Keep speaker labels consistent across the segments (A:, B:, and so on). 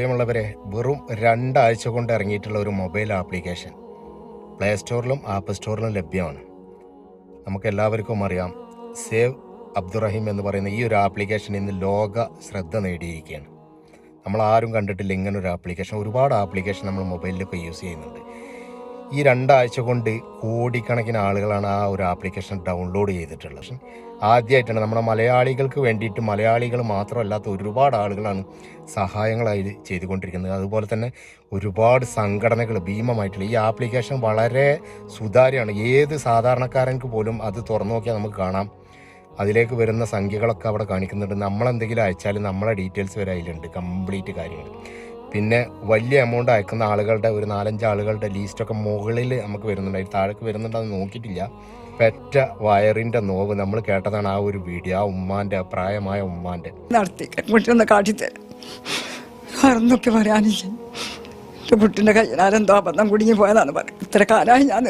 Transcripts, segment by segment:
A: പ്രിയമുള്ളവരെ വെറും രണ്ടാഴ്ച കൊണ്ട് ഇറങ്ങിയിട്ടുള്ള ഒരു മൊബൈൽ ആപ്ലിക്കേഷൻ പ്ലേ സ്റ്റോറിലും ആപ്പ് സ്റ്റോറിലും ലഭ്യമാണ്. നമുക്ക് എല്ലാവർക്കും അറിയാം സേവ് അബ്ദുറഹീം എന്ന് പറയുന്ന ഈ ഒരു ആപ്ലിക്കേഷൻ ഇന്ന് ലോക ശ്രദ്ധ നേടിയിരിക്കുകയാണ്. നമ്മൾ ആരും കണ്ടിട്ടില്ല ഇങ്ങനൊരു ആപ്ലിക്കേഷൻ. ഒരുപാട് ആപ്ലിക്കേഷൻ നമ്മൾ മൊബൈലിലൊക്കെ യൂസ് ചെയ്യുന്നുണ്ട്. ഈ രണ്ടാഴ്ച കൊണ്ട് കോടിക്കണക്കിന് ആളുകളാണ് ആ ഒരു ആപ്ലിക്കേഷൻ ഡൗൺലോഡ് ചെയ്തിട്ടുള്ളത്. ആദ്യമായിട്ടാണ് നമ്മുടെ മലയാളികൾക്ക് വേണ്ടിയിട്ട് മലയാളികൾ മാത്രമല്ലാത്ത ഒരുപാട് ആളുകളാണ് സഹായങ്ങളായി ചെയ്തുകൊണ്ടിരിക്കുന്നത്. അതുപോലെ തന്നെ ഒരുപാട് സംഘടനകൾ ഭീമമായിട്ടുള്ള ഈ ആപ്ലിക്കേഷൻ വളരെ സുതാര്യമാണ്. ഏത് സാധാരണക്കാരൻക്ക് പോലും അത് തുറന്നു നോക്കിയാൽ നമുക്ക് കാണാം. അതിലേക്ക് വരുന്ന സംഖ്യകളൊക്കെ അവിടെ കാണിക്കുന്നുണ്ട്. നമ്മളെന്തെങ്കിലും അയച്ചാൽ നമ്മളെ ഡീറ്റെയിൽസ് വരെ അതിലുണ്ട്. കംപ്ലീറ്റ് കാര്യങ്ങൾ. പിന്നെ വലിയ എമൗണ്ട് അയക്കുന്ന ആളുകളുടെ ഒരു നാലഞ്ച് ആളുകളുടെ ലീസ്റ്റൊക്കെ മുകളിൽ നമുക്ക് വരുന്നുണ്ട്. അതിൽ താഴേക്ക് വരുന്നുണ്ടെന്ന് നോക്കിയിട്ടില്ല. പെറ്റ വയറിന്റെ നോവ് നമ്മൾ കേട്ടതാണ് ആ ഒരു വീഡിയോ ആ ഉമ്മാന്റെ പ്രായമായ ഉമ്മാന്റെ
B: നടത്തി. കുട്ടിയൊന്ന് കാട്ടിത്തരാം വേറൊന്നൊക്കെ പറയാനില്ല. എന്റെ കുട്ടിന്റെ കയ്യിലാരെന്തോ അബദ്ധം കുടുങ്ങി പോയതാണ് പറയും. ഇത്ര കാലമായി ഞാൻ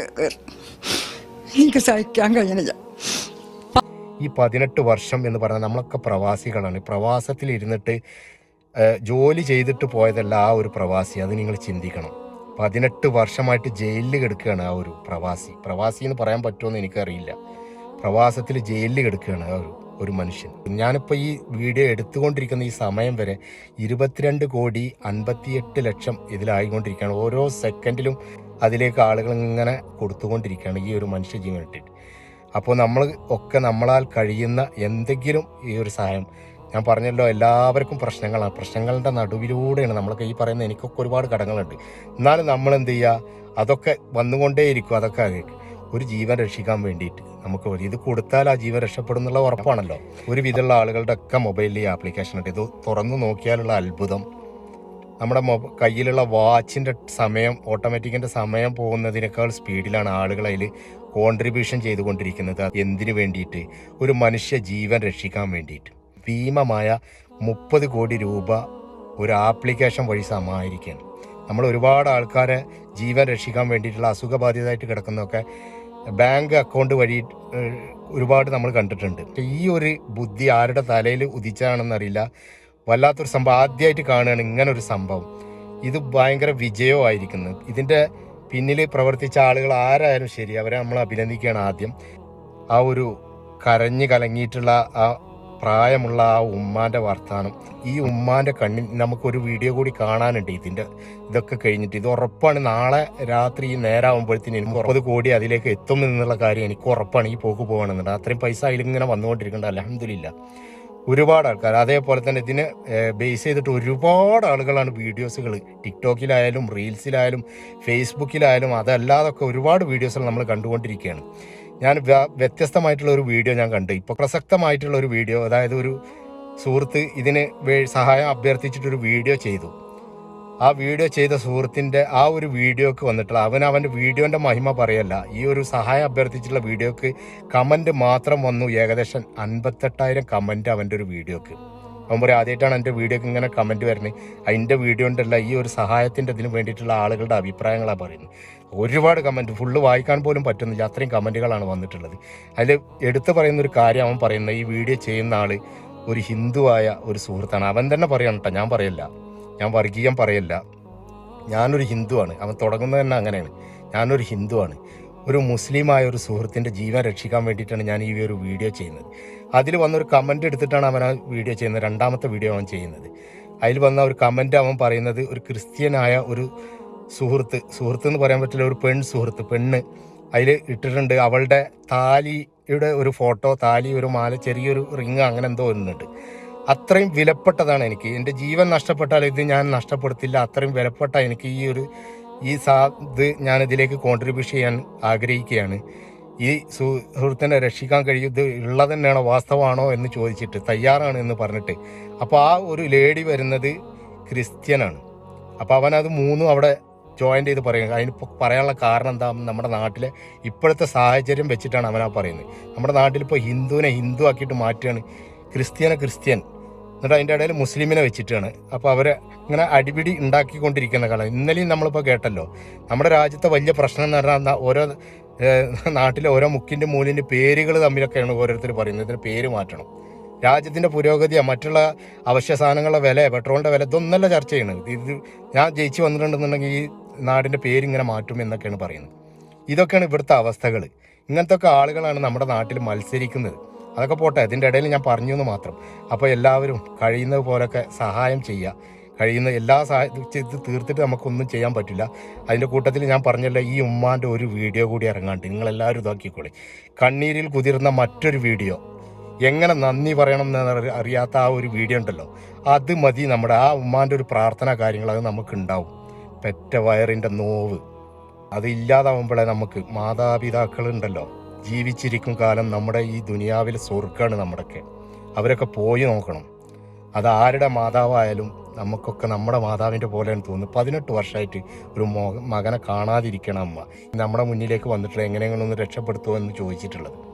B: എനിക്ക് സഹിക്കാൻ കഴിയണില്ല.
A: ഈ പതിനെട്ട് വർഷം എന്ന് പറഞ്ഞാൽ നമ്മളൊക്കെ പ്രവാസികളാണ്. പ്രവാസത്തിൽ ഇരുന്നിട്ട് ജോലി ചെയ്തിട്ട് പോയതല്ല ആ ഒരു പ്രവാസി. അത് നിങ്ങൾ ചിന്തിക്കണം. പതിനെട്ട് വർഷമായിട്ട് ജയിലിൽ കിടക്കുകയാണ് ആ ഒരു പ്രവാസി. പ്രവാസി എന്ന് പറയാൻ പറ്റുമെന്ന് എനിക്കറിയില്ല. പ്രവാസത്തിൽ ജയിലിൽ കിടക്കുകയാണ് ആ ഒരു ഒരു മനുഷ്യൻ. ഞാനിപ്പോൾ ഈ വീഡിയോ എടുത്തുകൊണ്ടിരിക്കുന്ന ഈ സമയം വരെ ഇരുപത്തിരണ്ട് കോടി അൻപത്തിയെട്ട് ലക്ഷം ഇതിലായിക്കൊണ്ടിരിക്കുകയാണ്. ഓരോ സെക്കൻഡിലും അതിലേക്ക് ആളുകൾ ഇങ്ങനെ കൊടുത്തുകൊണ്ടിരിക്കുകയാണ് ഈ ഒരു മനുഷ്യ ജീവനിട്ടിട്ട് അപ്പോൾ നമ്മൾ ഒക്കെ നമ്മളാൽ കഴിയുന്ന എന്തെങ്കിലും ഈ ഒരു സഹായം ഞാൻ പറഞ്ഞല്ലോ എല്ലാവർക്കും പ്രശ്നങ്ങളാണ് പ്രശ്നങ്ങളുടെ നടുവിലൂടെയാണ് നമ്മളൊക്കെ ഈ പറയുന്ന എനിക്കൊക്കെ ഒരുപാട് ഘടകങ്ങളുണ്ട്. എന്നാലും നമ്മൾ എന്ത് ചെയ്യുക അതൊക്കെ വന്നുകൊണ്ടേയിരിക്കും അതൊക്കെ ഒരു ജീവൻ രക്ഷിക്കാൻ വേണ്ടിയിട്ട് നമുക്ക് ഇത് കൊടുത്താൽ ആ ജീവൻ രക്ഷപ്പെടും എന്നുള്ള ഉറപ്പാണല്ലോ. ഒരു വിധമുള്ള ആളുകളുടെ ഒക്കെ മൊബൈലിൽ ഈ ആപ്ലിക്കേഷൻ ഉണ്ട്. ഇത് തുറന്നു നോക്കിയാലുള്ള അത്ഭുതം. നമ്മുടെ മൊബ കയ്യിലുള്ള വാച്ചിന്റെ സമയം ഓട്ടോമാറ്റിക്കിന്റെ സമയം പോകുന്നതിനേക്കാൾ സ്പീഡിലാണ് ആളുകൾ അതിൽ കോൺട്രിബ്യൂഷൻ ചെയ്തുകൊണ്ടിരിക്കുന്നത്. എന്തിനു വേണ്ടിയിട്ട്? ഒരു മനുഷ്യ ജീവൻ രക്ഷിക്കാൻ വേണ്ടിയിട്ട്. ഭീമമായ മുപ്പത് കോടി രൂപ ഒരു ആപ്ലിക്കേഷൻ വഴി സമാഹരിക്കുകയാണ്. നമ്മൾ ഒരുപാട് ആൾക്കാരെ ജീവൻ രക്ഷിക്കാൻ വേണ്ടിയിട്ടുള്ള അസുഖബാധിതമായിട്ട് കിടക്കുന്നതൊക്കെ ബാങ്ക് അക്കൗണ്ട് വഴി ഒരുപാട് നമ്മൾ കണ്ടിട്ടുണ്ട്. ഈ ഒരു ബുദ്ധി ആരുടെ തലയിൽ ഉദിച്ചാണെന്നറിയില്ല വല്ലാത്തൊരു സംഭവം. ആദ്യമായിട്ട് കാണുകയാണ് ഇങ്ങനെ ഒരു സംഭവം. ഇത് ഭയങ്കര വിജയമായിരിക്കുന്നു ഇതിന്റെ പിന്നിൽ പ്രവർത്തിച്ച ആളുകൾ ആരായാലും ശരി അവരെ നമ്മൾ അഭിനന്ദിക്കുകയാണ് ആദ്യം. ആ ഒരു കരഞ്ഞു കലങ്ങിയിട്ടുള്ള ആ പ്രായമുള്ള ആ ഉമ്മാന്റെ വർത്താനം. ഈ ഉമ്മാന്റെ കണ്ണിൽ നമുക്കൊരു വീഡിയോ കൂടി കാണാനുണ്ട് ഇതിന്റെ. ഇതൊക്കെ കഴിഞ്ഞിട്ട് ഇത് ഉറപ്പാണ്. നാളെ രാത്രി നേരാകുമ്പോഴത്തേന് എനിക്ക് മുപ്പത് കോടി അതിലേക്ക് എത്തും എന്നുള്ള കാര്യം എനിക്ക് ഉറപ്പാണ് ഈ പോക്ക് പോകണമെന്നുണ്ട്. അത്രയും പൈസ അതിലിങ്ങനെ വന്നുകൊണ്ടിരിക്കേണ്ട അലഹമില്ല ഒരുപാട് ആൾക്കാർ. അതേപോലെ തന്നെ ഇതിന് ബേസ് ചെയ്തിട്ട് ഒരുപാട് ആളുകളാണ് വീഡിയോസുകൾ ടിക്ടോക്കിലായാലും റീൽസിലായാലും ഫേസ്ബുക്കിലായാലും അതല്ലാതൊക്കെ ഒരുപാട് വീഡിയോസുകൾ നമ്മൾ കണ്ടുകൊണ്ടിരിക്കുകയാണ്. ഞാൻ വ്യ- വ്യത്യസ്തമായിട്ടുള്ള ഒരു വീഡിയോ ഞാൻ കണ്ടു. ഇപ്പോൾ പ്രസക്തമായിട്ടുള്ള ഒരു വീഡിയോ അതായത് ഒരു സുഹൃത്ത് ഇതിന് സഹായം അഭ്യർത്ഥിച്ചിട്ടൊരു വീഡിയോ ചെയ്തു. ആ വീഡിയോ ചെയ്ത സുഹൃത്തിന്റെ ആ ഒരു വീഡിയോക്ക് വന്നിട്ടുള്ള അവൻ അവന്റെ വീഡിയോന്റെ മഹിമ പറയല്ല. ഈ ഒരു സഹായം അഭ്യർത്ഥിച്ചിട്ടുള്ള വീഡിയോക്ക് കമന്റ് മാത്രം വന്നു. ഏകദേശം അൻപത്തെട്ടായിരം കമന്റ് അവന്റെ ഒരു വീഡിയോക്ക്. അവൻ ആദ്യമായിട്ടാണ് എന്റെ വീഡിയോക്ക് ഇങ്ങനെ കമന്റ് വരുന്നത് അതിന്റെ വീഡിയോ ഉണ്ടല്ല ഈ ഒരു സഹായത്തിന്റെ ഇതിന് വേണ്ടിയിട്ടുള്ള ആളുകളുടെ അഭിപ്രായങ്ങളാണ് പറയുന്നത്. ഒരുപാട് കമന്റ് ഫുള്ള് വായിക്കാൻ പോലും പറ്റുന്നില്ല. അത്രയും കമന്റുകളാണ് വന്നിട്ടുള്ളത്. അതിൽ എടുത്തു പറയുന്ന ഒരു കാര്യം അവൻ പറയുന്നത് ഈ വീഡിയോ ചെയ്യുന്ന ആൾ ഒരു ഹിന്ദുവായ ഒരു സുഹൃത്താണ്. അവൻ തന്നെ പറയണം കേട്ടോ ഞാൻ പറയല്ല. ഞാൻ വർഗീയം പറയല്ല. ഞാനൊരു ഹിന്ദുവാണ്. അവൻ തുടങ്ങുന്നത് തന്നെ അങ്ങനെയാണ്. ഞാനൊരു ഹിന്ദുവാണ്. ഒരു മുസ്ലിമായ ഒരു സുഹൃത്തിന്റെ ജീവൻ രക്ഷിക്കാൻ വേണ്ടിയിട്ടാണ് ഞാൻ ഈ ഒരു വീഡിയോ ചെയ്യുന്നത്. അതിൽ വന്ന ഒരു കമന്റ് എടുത്തിട്ടാണ് അവൻ ആ വീഡിയോ ചെയ്യുന്നത്. രണ്ടാമത്തെ വീഡിയോ അവൻ ചെയ്യുന്നത്. അതിൽ വന്ന ഒരു കമന്റ് അവൻ പറയുന്നത് ഒരു ക്രിസ്ത്യനായ ഒരു സുഹൃത്ത് സുഹൃത്ത് എന്ന് പറയാൻ പറ്റില്ല ഒരു പെൺ സുഹൃത്ത് പെണ്ണ് അതിൽ ഇട്ടിട്ടുണ്ട്. അവളുടെ താലിയുടെ ഒരു ഫോട്ടോ താലി ഒരു മാല ചെറിയൊരു റിങ് അങ്ങനെ എന്തോ ഒന്നുണ്ട് അത്രയും വിലപ്പെട്ടതാണ് എനിക്ക്. എന്റെ ജീവൻ നഷ്ടപ്പെട്ടാൽ ഇത് ഞാൻ നഷ്ടപ്പെടുത്തില്ല. അത്രയും വിലപ്പെട്ട എനിക്ക് ഈ ഒരു ഈ സാ ഇത് ഞാൻ ഇതിലേക്ക് കോൺട്രിബ്യൂഷൻ ചെയ്യാൻ ആഗ്രഹിക്കുകയാണ്. ഈ സുഹൃത്തിനെ രക്ഷിക്കാൻ കഴിയും ഇത് ഉള്ളത് തന്നെയാണോ വാസ്തവമാണോ എന്ന് ചോദിച്ചിട്ട് തയ്യാറാണ് എന്ന് പറഞ്ഞിട്ട്. അപ്പോൾ ആ ഒരു ലേഡി വരുന്നത് ക്രിസ്ത്യനാണ്. അപ്പോൾ അവനത് മൂന്നും അവിടെ ജോയിൻ ചെയ്ത് പറയുക. അതിന് പറയാനുള്ള കാരണം എന്താ? നമ്മുടെ നാട്ടിലെ ഇപ്പോഴത്തെ സാഹചര്യം വെച്ചിട്ടാണ് അവനാ പറയുന്നത്. നമ്മുടെ നാട്ടിലിപ്പോൾ ഹിന്ദുവിനെ ഹിന്ദു ആക്കിയിട്ട് മാറ്റുകയാണ്. ക്രിസ്ത്യനെ ക്രിസ്ത്യൻ. എന്നിട്ട് അതിന്റെ ഇടയിൽ മുസ്ലിമിനെ വെച്ചിട്ടാണ്. അപ്പോൾ അവരെ ഇങ്ങനെ അടിപിടി ഉണ്ടാക്കിക്കൊണ്ടിരിക്കുന്ന കാലം. ഇന്നലെയും നമ്മളിപ്പോൾ കേട്ടല്ലോ. നമ്മുടെ രാജ്യത്തെ വലിയ പ്രശ്നം എന്ന് പറഞ്ഞാൽ ഓരോ നാട്ടിലെ ഓരോ മുക്കിന്റെ മൂലിന്റെ പേരുകൾ തമ്മിലൊക്കെയാണ് ഓരോരുത്തർ പറയുന്നത്. ഇതിന് പേര് മാറ്റണം. രാജ്യത്തിന്റെ പുരോഗതിയോ മറ്റുള്ള അവശ്യ സാധനങ്ങളുടെ വില പെട്രോളിന്റെ വില ഇതൊന്നല്ല ചർച്ച ചെയ്യുന്നത്. ഇത് ഞാൻ ജയിച്ചു വന്നിട്ടുണ്ടെന്നുണ്ടെങ്കിൽ ഈ നാടിന്റെ പേരിങ്ങനെ മാറ്റും എന്നൊക്കെയാണ് പറയുന്നത്. ഇതൊക്കെയാണ് ഇവിടുത്തെ അവസ്ഥകൾ ഇങ്ങനത്തെ ഒക്കെ ആളുകളാണ് നമ്മുടെ നാട്ടിൽ മത്സരിക്കുന്നത്. അതൊക്കെ പോട്ടെ ഇതിന്റെ ഇടയിൽ ഞാൻ പറഞ്ഞു എന്ന് മാത്രം. അപ്പോൾ എല്ലാവരും കഴിയുന്നത് പോലൊക്കെ സഹായം ചെയ്യുക. കഴിയുന്ന എല്ലാ ഇത് തീർത്തിട്ട് നമുക്കൊന്നും ചെയ്യാൻ പറ്റില്ല. അതിന്റെ കൂട്ടത്തിൽ ഞാൻ പറഞ്ഞല്ലോ ഈ ഉമ്മാന്റെ ഒരു വീഡിയോ കൂടി ഇറങ്ങാണ്ട്. നിങ്ങളെല്ലാവരും ഇതാക്കിക്കോളി കണ്ണീരിൽ കുതിർന്ന മറ്റൊരു വീഡിയോ. എങ്ങനെ നന്ദി പറയണം എന്ന് അറിയാത്ത ആ ഒരു വീഡിയോ ഉണ്ടല്ലോ. അത് മതി നമ്മുടെ ആ ഉമ്മാന്റെ ഒരു പ്രാർത്ഥന കാര്യങ്ങൾ അത് നമുക്കുണ്ടാവും. പെറ്റ വയറിന്റെ നോവ്. അത് ഇല്ലാതാവുമ്പോഴേ നമുക്ക് മാതാപിതാക്കളുണ്ടല്ലോ ജീവിച്ചിരിക്കും കാലം നമ്മുടെ ഈ ദുനിയാവിൽ സ്വർഗമാണ് നമ്മുടെയൊക്കെ. അവരൊക്കെ പോയി നോക്കണം. അത് ആരുടെ മാതാവായാലും നമുക്കൊക്കെ നമ്മുടെ മാതാവിന്റെ പോലെയാണ് തോന്നുന്നത്. പതിനെട്ട് വർഷമായിട്ട് ഒരു മകനെ കാണാതിരിക്കണം അമ്മ. നമ്മുടെ മുന്നിലേക്ക് വന്നിട്ട് എങ്ങനെയെങ്കിലും ഒന്ന് രക്ഷപ്പെടുത്തുമോ എന്ന് ചോദിച്ചിട്ടുള്ളത്.